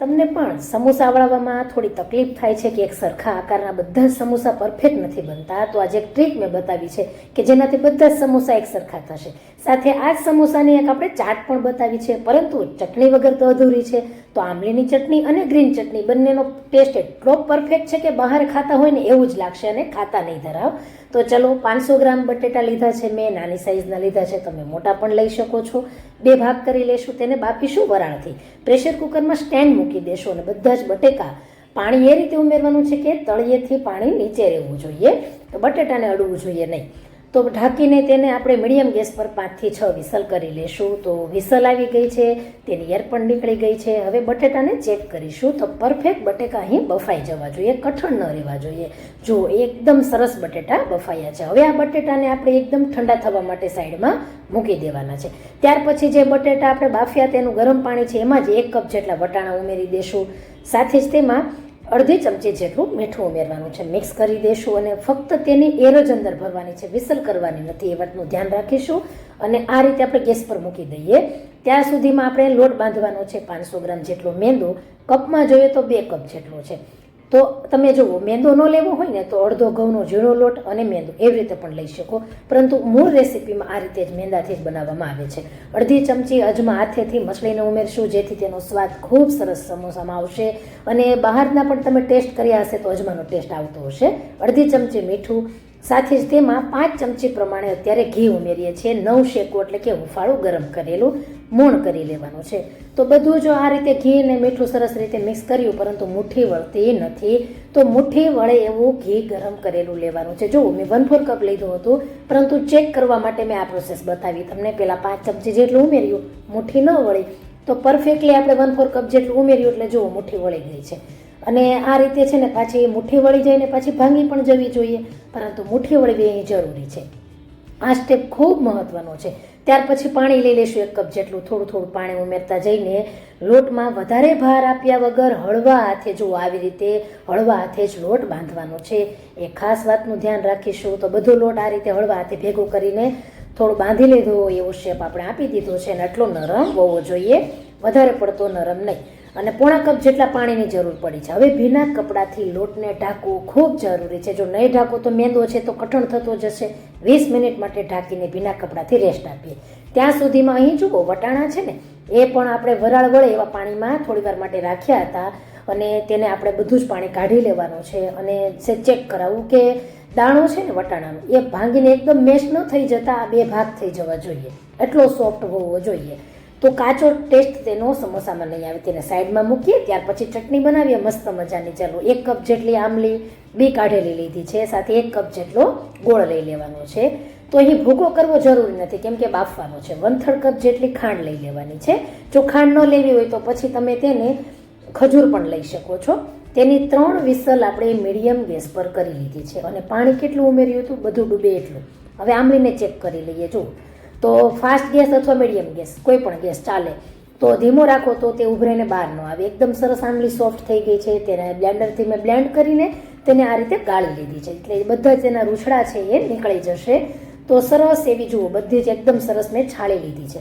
તમને પણ સમોસા વળાવવામાં થોડી તકલીફ થાય છે કે એક સરખા આકારના બધા જ સમોસા પરફેક્ટ નથી બનતા, તો આજે એક ટ્રીક મેં બતાવી છે કે જેનાથી બધા જ સમોસા એક સરખા થશે. સાથે આ જ સમોસાની એક આપણે ચાટ પણ બતાવી છે, પરંતુ ચટણી વગર તો અધૂરી છે. તો આમલીની ચટણી અને ગ્રીન ચટણી બંનેનો ટેસ્ટ એટલો પરફેક્ટ છે કે બહાર ખાતા હોય ને એવું જ લાગશે અને ખાતા નહીં ધરાવ. તો ચલો પાંચસો ગ્રામ બટેટા લીધા છે, મેં નાની સાઇઝના લીધા છે, તમે મોટા પણ લઈ શકો છો. બે ભાગ કરી લેશું, તેને બાફીશું વરાળથી. પ્રેશર કુકરમાં સ્ટેન્ડ મૂકી દેશો અને બધા જ બટેકા પાણી એ રીતે ઉમેરવાનું છે કે તળિયેથી પાણી નીચે રહેવું જોઈએ. તો બટેટાને અડવું જોઈએ નહીં. તો ઢાંકીને તેને આપણે મીડિયમ ગેસ પર પાંચથી છ વિસલ કરી લેશું. તો વિસલ આવી ગઈ છે, તેની એર પણ નીકળી ગઈ છે. હવે બટેટાને ચેક કરીશું તો પરફેક્ટ બટેકા અહીં બફાઈ જવા જોઈએ, કઠણ ન રહેવા જોઈએ. જો એકદમ સરસ બટેટા બફાયા છે. હવે આ બટેટાને આપણે એકદમ ઠંડા થવા માટે સાઈડમાં મૂકી દેવાના છે. ત્યાર પછી જે બટેટા આપણે બાફ્યા તેનું ગરમ પાણી છે, એમાં જ એક કપ જેટલા વટાણા ઉમેરી દેશું. સાથે જ તેમાં અડધી ચમચી જેટલું મીઠું ઉમેરવાનું છે. મિક્સ કરી દેશું અને ફક્ત તેની એર જ અંદર ભરવાની છે. વિસલ કરવાની નથી. એ વાતનું ધ્યાન રાખીશું. અને આ રીતે આપણે ગેસ પર મૂકી દઈએ. ત્યાં સુધીમાં આપણે લોટ બાંધવાનો છે પાંચસો ગ્રામ જેટલો મેંદો. કપમાં જોઈએ તો બે કપ જેટલો છે. તો તમે જુઓ, મેંદો ન લેવો હોય ને તો અડધો ઘઉંનો ઝીણો લોટ અને મેંદો એવી રીતે પણ લઈ શકો. પરંતુ મૂળ રેસીપીમાં આ રીતે જ મેંદાથી જ બનાવવામાં આવે છે. અડધી ચમચી અજમા હાથેથી મસળીને ઉમેરશું, જેથી તેનો સ્વાદ ખૂબ સરસ સમોસામાં આવશે અને બહારના પણ તમે ટેસ્ટ કર્યા હશે તો અજમાનો ટેસ્ટ આવતો હશે. અડધી ચમચી મીઠું સાથે જ તેમાં પાંચ ચમચી પ્રમાણે અત્યારે ઘી ઉમેરીએ છીએ. નવ શેકો એટલે કે હુંફાળું ગરમ કરેલું મોણ કરી લેવાનું છે. તો બધું જો આ રીતે ઘી અને મીઠું સરસ રીતે મિક્સ કર્યું, પરંતુ મુઠ્ઠી વળતી નથી, તો મુઠ્ઠી વળે એવું ઘી ગરમ કરેલું લેવાનું છે. જો મેં વન ફોર કપ લીધું હતું, પરંતુ ચેક કરવા માટે મેં આ પ્રોસેસ બતાવી. તમને પહેલાં પાંચ ચમચી જેટલું ઉમેર્યું, મુઠ્ઠી ન વળી, તો પરફેક્ટલી આપણે વન ફોર કપ જેટલું ઉમેર્યું એટલે જુઓ મુઠ્ઠી વળી ગઈ છે. અને આ રીતે છે ને પાછી મુઠ્ઠી વળી જાય ને પાછી ભાંગી પણ જવી જોઈએ. પરંતુ મુઠ્ઠી વળવી અહીં જરૂરી છે. આ સ્ટેપ ખૂબ મહત્વનો છે. ત્યાર પછી પાણી લઈ લઈશું એક કપ જેટલું. થોડું થોડું પાણી ઉમેરતા જઈને લોટમાં વધારે ભાર આપ્યા વગર હળવા હાથે જો આવી રીતે હળવા હાથે જ લોટ બાંધવાનો છે. એ ખાસ વાતનું ધ્યાન રાખીશું તો બધો લોટ આ રીતે હળવા હાથે ભેગું કરીને થોડું બાંધી લીધો એવો શેપ આપણે આપી દીધો છે અને આટલો નરમ હોવો જોઈએ. વધારે પડતો નરમ નહીં. અને પોણા કપ જેટલા પાણીની જરૂર પડી છે. હવે ભીના કપડાથી લોટને ઢાંકવું ખૂબ જરૂરી છે. જો નહીં ઢાંકો તો મેંદો છે તો કઠણ થતો જશે. વીસ મિનિટ માટે ઢાંકીને ભીના કપડાથી રેસ્ટ આપીએ. ત્યાં સુધીમાં અહીં જુઓ, વટાણા છે ને, એ પણ આપણે વરાળ વળે એવા પાણીમાં થોડી વાર માટે રાખ્યા હતા અને તેને આપણે બધું જ પાણી કાઢી લેવાનું છે અને ચેક કરાવવું કે દાણો છે ને વટાણાનો, એ ભાંગીને એકદમ મેશ ન થઈ જતા, આ બે ભાગ થઈ જવા જોઈએ. એટલો સોફ્ટ હોવો જોઈએ. તો કાચો ટેસ્ટ તેનો સમોસામાં નહીં આવે, તેને સાઈડમાં મૂકીએ, ત્યાર પછી ચટણી બનાવીએ, મસ્ત મજાની. ચાલો, એક કપ જેટલી આમલી બી કાઢેલી લીધી છે, સાથે એક કપ જેટલો ગોળ લઈ લેવાનો છે. તો અહીં ભૂકો કરવો જરૂરી નથી, કેમ કે બાફવાનો છે. વન થર્ડ કપ જેટલી ખાંડ લઈ લેવાની છે. જો ખાંડ ન લેવી હોય તો પછી તમે તેને ખજૂર પણ લઈ શકો છો. તેની ત્રણ વિસલ આપણે મીડિયમ ગેસ પર કરી લીધી છે. અને પાણી કેટલું ઉમેર્યું હતું? બધું ડૂબે એટલું. હવે આમલીને ચેક કરી લઈએ. જો તો ફાસ્ટ ગેસ અથવા મીડિયમ ગેસ કોઈ પણ ગેસ ચાલે, તો ધીમો રાખો તો તે ઉભરેને બહાર ન આવે. એકદમ સરસ આંબલી સોફ્ટ થઈ ગઈ છે, તેને બ્લેન્ડરથી મેં બ્લેન્ડ કરીને તેને આ રીતે ગાળી લીધી છે. એટલે બધા તેના રૂછડા છે એ નીકળી જશે. તો સરસ એવી જુઓ, બધી જ એકદમ સરસ મેં છાળી લીધી છે.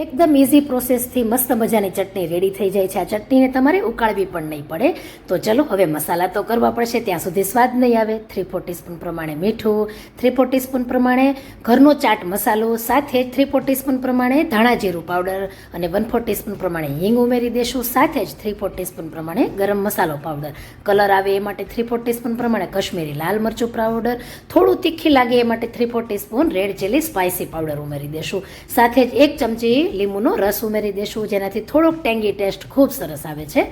એકદમ ઇઝી પ્રોસેસથી મસ્ત મજાની ચટણી રેડી થઈ જાય છે. આ ચટણીને તમારે ઉકાળવી પણ નહીં પડે. તો ચલો, હવે મસાલા તો કરવા પડશે. ત્યાં સુધી સ્વાદ નહીં આવે. થ્રી ફોર ટીસ્પૂન પ્રમાણે મીઠું થ્રી ફોર ટીસ્પૂન પ્રમાણે ઘરનો ચાટ મસાલો, સાથે થ્રી ફોર ટીસ્પૂન પ્રમાણે ધાણા જીરું પાવડર અને વન ફોર ટીસ્પૂન પ્રમાણે હિંગ ઉમેરી દેશું. સાથે જ થ્રી ફોર ટીસ્પૂન પ્રમાણે ગરમ મસાલો પાવડર કલર આવે એ માટે થ્રી ફોર ટીસ્પૂન પ્રમાણે કશ્મીરી લાલ મરચું પાવડર થોડું તીખી લાગે એ માટે three four teaspoon red chilli spicy powder ઉમેરી દેશું. સાથે જ એક ચમચી લીંબુનો રસ ઉમેરી દેશું જેનાથી થોડોક ટેંગી ટેસ્ટ ખૂબ સરસ આવે છે.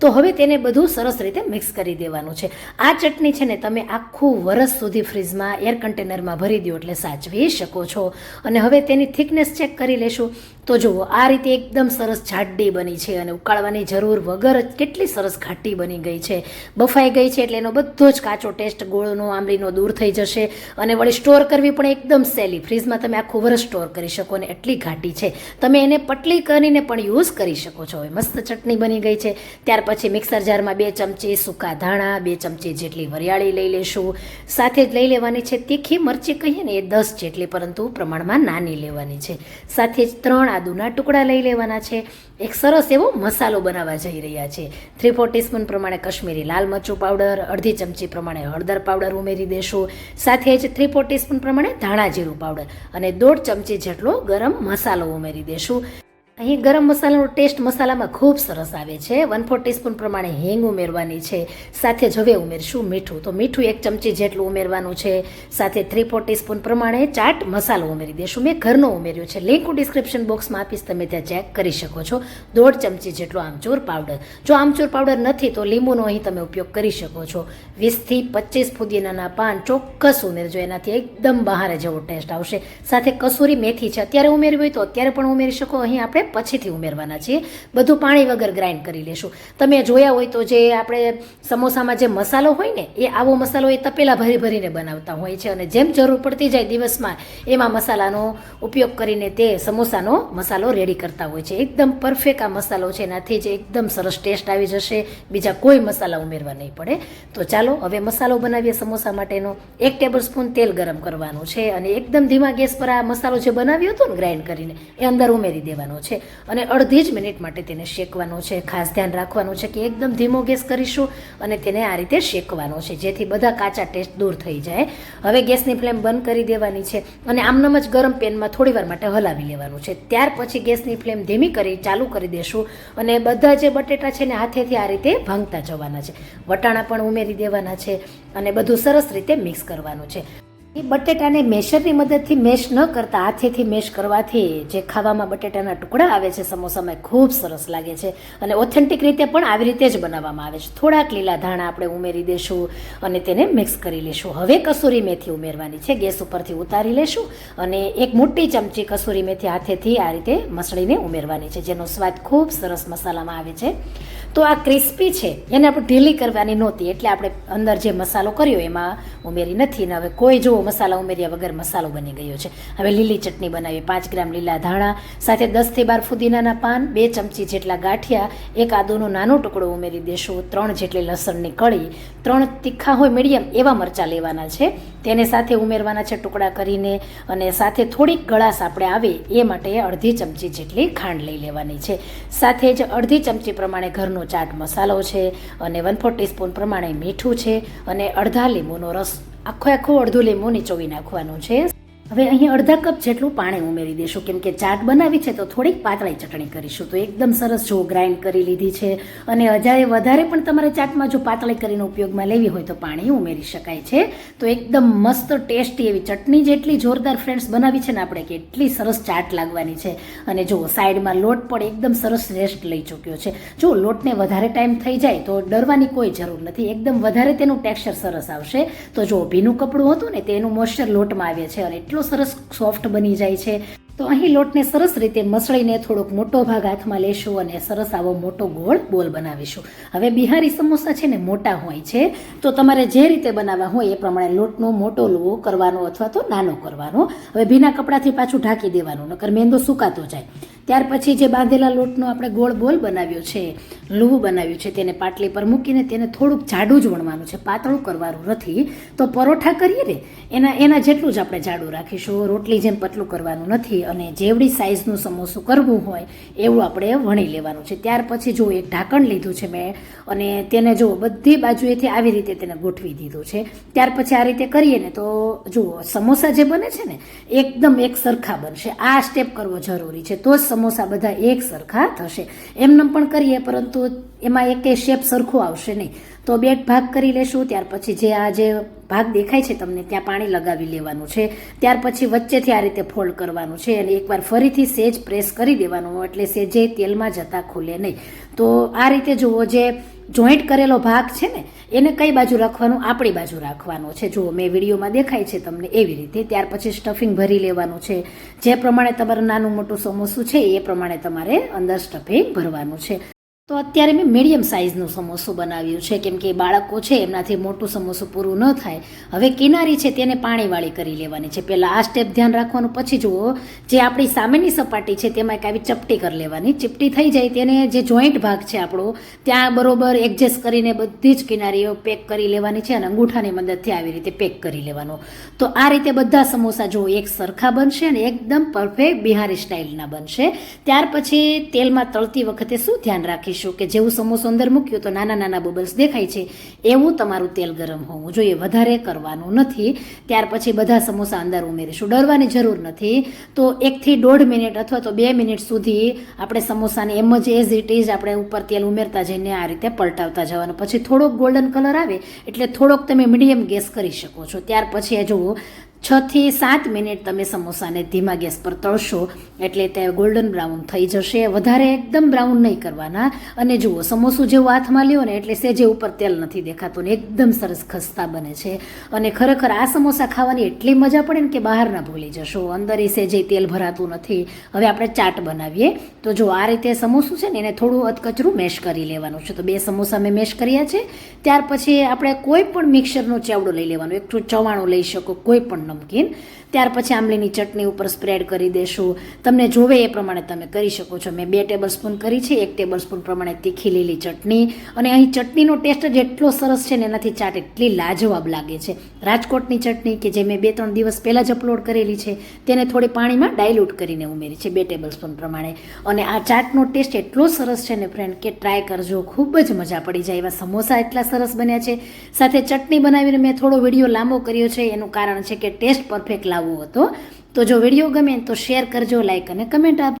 તો હવે તેને બધું સરસ રીતે મિક્સ કરી દેવાનું છે. આ ચટણી છે ને તમે આખું વરસ સુધી ફ્રીજમાં એર કન્ટેનરમાં ભરી દો એટલે સાચવી શકો છો. અને હવે તેની થિકનેસ ચેક કરી લેશું. તો જુઓ, આ રીતે એકદમ સરસ જાડી બની છે અને ઉકાળવાની જરૂર વગર કેટલી સરસ ઘાટી બની ગઈ છે. બફાઈ ગઈ છે એટલે એનો બધો જ કાચો ટેસ્ટ ગોળનો આંબલીનો દૂર થઈ જશે. અને વળી સ્ટોર કરવી પણ એકદમ સહેલી. ફ્રીજમાં તમે આખું વરસ સ્ટોર કરી શકો અને એટલી ઘાટી છે. તમે એને પટલી કરીને પણ યુઝ કરી શકો છો. હવે મસ્ત ચટણી બની ગઈ છે. ત્યાર પછી મિક્સર જારમાં બે ચમચી સૂકા ધાણા, બે ચમચી જેટલી વરિયાળી લઈ લેશું. સાથે જ લઈ લેવાની છે તીખી મરચી કહીએ ને એ દસ જેટલી, પરંતુ પ્રમાણમાં નાની લેવાની છે. સાથે જ ત્રણ આદુના ટુકડા લઈ લેવાના છે. એક સરસ એવો મસાલો બનાવવા જઈ રહ્યા છે. થ્રી ફોર ટીસ્પૂન પ્રમાણે કશ્મીરી લાલ મરચું પાવડર, અડધી ચમચી પ્રમાણે હળદર પાવડર ઉમેરી દેશું. સાથે જ થ્રી ફોર ટીસ્પૂન પ્રમાણે ધાણા જીરું પાવડર અને દોઢ ચમચી જેટલો ગરમ મસાલો ઉમેરી દેશું. અહીં ગરમ મસાલાનો ટેસ્ટ મસાલામાં ખૂબ સરસ આવે છે. વન ફોર ટીસ્પૂન પ્રમાણે હિંગ ઉમેરવાની છે. સાથે જ હવે ઉમેરશું મીઠું. તો મીઠું એક ચમચી જેટલું ઉમેરવાનું છે. સાથે થ્રી ફોર ટીસ્પૂન પ્રમાણે ચાટ મસાલો ઉમેરી દેશું. મેં ઘરનો ઉમેર્યો છે. લિંક હું ડિસ્ક્રિપ્શન બોક્સમાં આપીશ. તમે ત્યાં ચેક કરી શકો છો. દોઢ ચમચી જેટલો આમચૂર પાવડર જો આમચૂર પાવડર નથી, તો લીંબુનો અહીં તમે ઉપયોગ કરી શકો છો. વીસથી પચીસ ફુદીનાના પાન ચોક્કસ ઉમેરજો. એનાથી એકદમ બહાર જેવો ટેસ્ટ આવશે. સાથે કસૂરી મેથી છે. અત્યારે ઉમેરવી હોય તો અત્યારે પણ ઉમેરી શકો. અહીં આપણે પછીથી ઉમેરવાના છીએ. બધું પાણી વગર ગ્રાઇન્ડ કરી લેશું. તમે જોયા હોય તો જે આપણે સમોસામાં જે મસાલો હોય ને, એ આવો મસાલો એ તપેલા ભરી ભરીને બનાવતા હોય છે અને જેમ જરૂર પડતી જાય દિવસમાં એમાં મસાલાનો ઉપયોગ કરીને તે સમોસાનો મસાલો રેડી કરતા હોય છે. એકદમ પરફેક્ટ આ મસાલો છે, એનાથી જ એકદમ સરસ ટેસ્ટ આવી જશે. બીજા કોઈ મસાલા ઉમેરવા નહીં પડે. તો ચાલો, હવે મસાલો બનાવીએ સમોસા માટેનો. એક ટેબલ સ્પૂન તેલ ગરમ કરવાનું છે અને એકદમ ધીમા ગેસ પર આ મસાલો જે બનાવ્યો હતો ને ગ્રાઇન્ડ કરીને, એ અંદર ઉમેરી દેવાનો છે. અને અડધી જ મિનિટ માટે તેને શેકવાનો છે. ખાસ ધ્યાન રાખવાનું છે કે એકદમ ધીમો ગેસ કરીશું અને તેને આ રીતે શેકવાનો છે, જેથી બધા કાચા ટેસ્ટ દૂર થઈ જાય. હવે ગેસની ફ્લેમ બંધ કરી દેવાની છે અને આમનામ જ ગરમ પેનમાં થોડીવાર માટે હલાવી લેવાનું છે. ત્યાર પછી ગેસની ફ્લેમ ધીમી કરી ચાલુ કરી દેશું અને બધા જે બટેટા છે ને હાથેથી આ રીતે ભાંગતા જવાના છે. વટાણા પણ ઉમેરી દેવાના છે અને બધું સરસ રીતે મિક્સ કરવાનું છે. એ બટેટાને મેશરની મદદથી મેશ ન કરતા, હાથેથી મેશ કરવાથી જે ખાવામાં બટેટાના ટુકડા આવે છે, સમોસામાં ખૂબ સરસ લાગે છે અને ઓથેન્ટિક રીતે પણ આવી રીતે જ બનાવવામાં આવે છે. થોડાક લીલા ધાણા આપણે ઉમેરી દેશું અને તેને મિક્સ કરી લેશું. હવે કસૂરી મેથી ઉમેરવાની છે. ગેસ ઉપરથી ઉતારી લેશું અને એક મોટી ચમચી કસૂરી મેથી હાથેથી આ રીતે મસળીને ઉમેરવાની છે, જેનો સ્વાદ ખૂબ સરસ મસાલામાં આવે છે. તો આ ક્રિસ્પી છે, એને આપણે ઢીલી કરવાની નહોતી, એટલે આપણે અંદર જે મસાલો કર્યો એમાં ઉમેરી નથી. ને હવે કોઈ જુઓ મસાલા ઉમેર્યા વગર મસાલો બની ગયો છે. હવે લીલી ચટણી બનાવી, પાંચ ગ્રામ લીલા ધાણા, સાથે દસથી બાર ફુદીનાના પાન, બે ચમચી જેટલા ગાંઠિયા, એક આદુનો નાનો ટુકડો ઉમેરી દેશું, ત્રણ જેટલી લસણની કળી, ત્રણ તીખા હોય મીડિયમ એવા મરચાં લેવાના છે. તેને સાથે ઉમેરવાના છે ટુકડા કરીને અને સાથે થોડીક ગળાશ આપણે આવે એ માટે અડધી ચમચી જેટલી ખાંડ લઈ લેવાની છે. સાથે જ અડધી ચમચી પ્રમાણે ઘરનો ચાટ મસાલો છે અને વન ફોર ટીસ્પૂન પ્રમાણે મીઠું છે અને અડધા લીંબુનો રસ આખો આખો અડધું લીંબુ નીચોવી નાખવાનું છે. હવે અહીં અડધા કપ જેટલું પાણી ઉમેરી દઈશું કેમ કે ચાટ બનાવી છે તો થોડીક પાતળી ચટણી કરીશું. તો એકદમ સરસ જો ગ્રાઇન્ડ કરી લીધી છે અને હજારે વધારે પણ તમારે ચાટમાં જો પાતળી કરીને ઉપયોગમાં લેવી હોય તો પાણી ઉમેરી શકાય છે. તો એકદમ મસ્ત ટેસ્ટી એવી ચટણી જેટલી જોરદાર ફ્રેન્ડ્સ બનાવી છે ને આપણે કે એટલી સરસ ચાટ લાગવાની છે. અને જો સાઈડમાં લોટ પણ એકદમ સરસ રેસ્ટ લઈ ચૂક્યો છે. જો લોટને વધારે ટાઈમ થઈ જાય તો ડરવાની કોઈ જરૂર નથી. એકદમ વધારે તેનું ટેક્સચર સરસ આવશે. તો જો ભીનું કપડું હતું ને તેનું મોઇશ્ચર લોટમાં આવે છે અને એટલું એટલો સરસ સોફ્ટ બની જાય છે. તો અહીં લોટને સરસ રીતે મસળીને થોડોક મોટો ભાગ હાથમાં લેશું અને સરસ આવો મોટો ગોળ બોલ બનાવીશું. હવે બિહારી સમોસા છે ને મોટા હોય છે, તો તમારે જે રીતે બનાવવા હોય એ પ્રમાણે લોટનો મોટો લુવો કરવાનો અથવા તો નાનો કરવાનો. હવે ભીના કપડાથી પાછું ઢાંકી દેવાનું, નકર મેંદો સુકાતો જાય. ત્યાર પછી જે બાંધેલા લોટનો આપણે ગોળ બોલ બનાવ્યો છે, લુવું બનાવ્યું છે, તેને પાટલી પર મૂકીને તેને થોડુંક જાડું જ વણવાનું છે, પાતળું કરવાનું નથી. તો પરોઠા કરીએ ને, એના એના જેટલું જ આપણે જાડું રાખીશું. રોટલી જેમ પતલું કરવાનું નથી અને જેવડી સાઇઝનું સમોસું કરવું હોય, એવું આપણે વણી લેવાનું છે. ત્યાર પછી જો એક ઢાંકણ લીધું છે મેં, અને તેને જો બધી બાજુએથી આવી રીતે તેને ગોઠવી દીધું છે. ત્યાર પછી આ રીતે કરીએ ને તો જુઓ સમોસા જે બને છે ને, એકદમ એક સરખા બનશે. આ સ્ટેપ કરવો જરૂરી છે. તો જ સમોસા બધા એક સરખા થશે. એમનેમ પણ કરીએ, પરંતુ એમાં એક શેપ સરખો આવશે નહીં. તો બે ભાગ કરી લેશું, ત્યાર પછી જે આ જે ભાગ દેખાય છે તમને, ત્યાં પાણી લગાવી લેવાનું છે. ત્યાર પછી વચ્ચેથી આ રીતે ફોલ્ડ કરવાનું છે અને એકવાર ફરીથી સેજ પ્રેસ કરી દેવાનું, એટલે સેજે તેલમાં જતા ખુલે નહીં. તો આ રીતે જુઓ, જે જોઈન્ટ કરેલો ભાગ છે ને, એને કઈ બાજુ રાખવાનું? આપણી બાજુ રાખવાનો છે. જુઓ, મેં વિડીયોમાં દેખાય છે તમને એવી રીતે. ત્યાર પછી સ્ટફિંગ ભરી લેવાનું છે. જે પ્રમાણે તમારું નાનું મોટું સમોસું છે, એ પ્રમાણે તમારે અંદર સ્ટફિંગ ભરવાનું છે. તો અત્યારે મેં મીડિયમ સાઇઝનું સમોસું બનાવ્યું છે. કેમ કે બાળકો છે, એમનાથી મોટું સમોસું પૂરું ન થાય. હવે કિનારી છે, તેને પાણીવાળી કરી લેવાની છે. પહેલાં આ સ્ટેપ ધ્યાન રાખવાનું. પછી જુઓ, જે આપણી સામેની સપાટી છે, તેમાં એક આવી ચપટી કરી લેવાની. ચપટી થઈ જાય, તેને જે જોઈન્ટ ભાગ છે આપણો, ત્યાં બરોબર એડજસ્ટ કરીને બધી જ કિનારીઓ પેક કરી લેવાની છે અને અંગૂઠાની મદદથી આવી રીતે પેક કરી લેવાનો. તો આ રીતે બધા સમોસા જુઓ, એક સરખા બનશે અને એકદમ પરફેક્ટ બિહારી સ્ટાઇલના બનશે. ત્યાર પછી તેલમાં તળતી વખતે શું ધ્યાન રાખીશું? કે જેવું સમોસો અંદર મૂક્યું તો નાના નાના બબલ્સ દેખાય છે, એવું તમારું તેલ ગરમ હોવું જોઈએ. વધારે કરવાનું નથી. ત્યાર પછી બધા સમોસા અંદર ઉમેરીશું. ડરવાની જરૂર નથી. તો એકથી દોઢ મિનિટ અથવા તો બે મિનિટ સુધી આપણે સમોસાને એમ જ એઝ ઇટ ઇઝ આપણે ઉપર તેલ ઉમેરતા જઈને આ રીતે પલટાવતા જવાનું. પછી થોડોક ગોલ્ડન કલર આવે એટલે થોડોક તમે મીડિયમ ગેસ કરી શકો છો. ત્યાર પછી આ જુઓ છ થી સાત મિનિટ તમે સમોસાને ધીમા ગેસ પર તળશો એટલે તે ગોલ્ડન બ્રાઉન થઈ જશે. વધારે એકદમ બ્રાઉન નહીં કરવાના. અને જુઓ, સમોસું જેવું હાથમાં લ્યો ને એટલે સેજે ઉપર તેલ નથી દેખાતું ને એકદમ સરસ ખસ્તા બને છે. અને ખરેખર આ સમોસા ખાવાની એટલી મજા પડે ને કે બહાર ના ભૂલી જશો. અંદર એ સેજે તેલ ભરાતું નથી. હવે આપણે ચાટ બનાવીએ. તો જો આ રીતે સમોસું છે ને એને થોડું અધકચરું મેશ કરી લેવાનું છે. તો બે સમોસા મેં મેશ કર્યા છે. ત્યાર પછી આપણે કોઈ પણ મિક્સરનો ચાવડો લઈ લેવાનો. એક ચવાણું લઈ શકો, કોઈ પણ નમકીન. ત્યાર પછી આંબલીની ચટણી ઉપર સ્પ્રેડ કરી દેશું. તમને જોવે એ પ્રમાણે તમે કરી શકો છો. મેં બે ટેબલ સ્પૂન કરી છે, એક ટેબલ સ્પૂન પ્રમાણે તીખી લીલી ચટણી. અને અહીં ચટણીનો ટેસ્ટ જ એટલો સરસ છે ને એનાથી ચાટ એટલી લાજવાબ લાગે છે. રાજકોટની ચટણી કે જે મેં બે ત્રણ દિવસ પહેલાં જ અપલોડ કરેલી છે, તેને થોડી પાણીમાં ડાયલ્યુટ કરીને ઉમેરી છે, બે ટેબલ સ્પૂન પ્રમાણે. અને આ ચાટનો ટેસ્ટ એટલો સરસ છે ને ફ્રેન્ડ કે ટ્રાય કરજો, ખૂબ જ મજા પડી જાય એવા સમોસા એટલા સરસ બન્યા છે. સાથે ચટણી બનાવીને મેં થોડો વીડિયો લાંબો કર્યો છે, એનું કારણ છે કે ટેસ્ટ પરફેક્ટ લાવવો હતો. તો જો વીડિયો ગમે તો શેર કરજો લાઈક અને કમેન્ટ આપજો.